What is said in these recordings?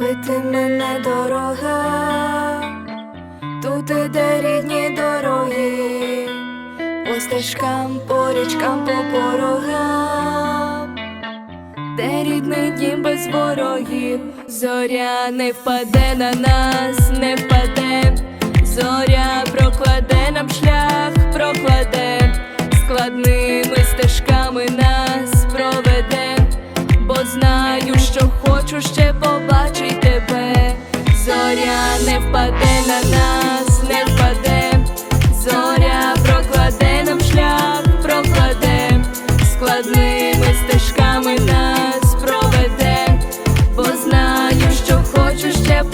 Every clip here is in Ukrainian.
ти мене дорога, тут іде рідні дороги, по стежкам, по річкам, по порогам, де рідний дім без ворогів, зоря не впаде на нас, не впаде, зоря прокладе нам шлях, прокладе, складними стежками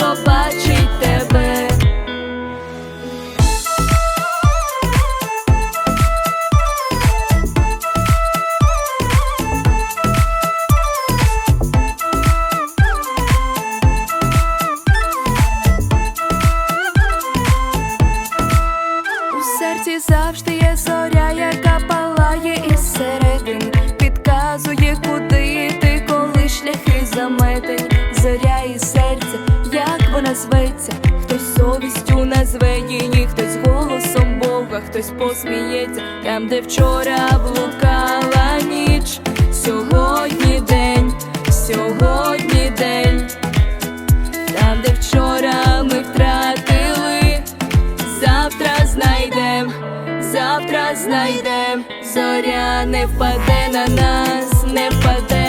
побачить тебе. У серці завжди є зоря, яка палає із середини, підказує, куди йти, коли шляхи заметені. Зоря і серце, як вона зветься, хтось совістю назве її, хтось голосом Бога, хтось посміється, там, де вчора блукала ніч, сьогодні день, сьогодні день, там, де вчора ми втратили. Завтра знайдем, завтра знайдем, зоря не впаде на нас, не впаде,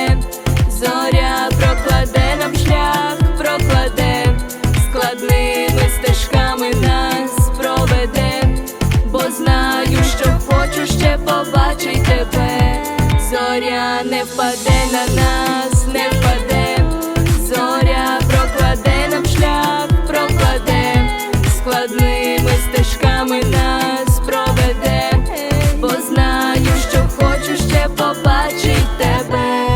не впаде на нас, не впаде, зоря прокладе нам шлях, прокладе. Складними стежками нас проведе, бо знаю, що хочу ще побачить тебе,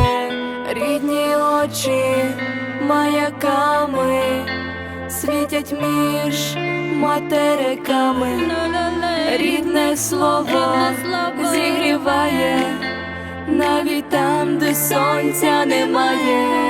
рідні очі маяками світять між материками, рідне слово. зігріває навіть там, де сонця немає.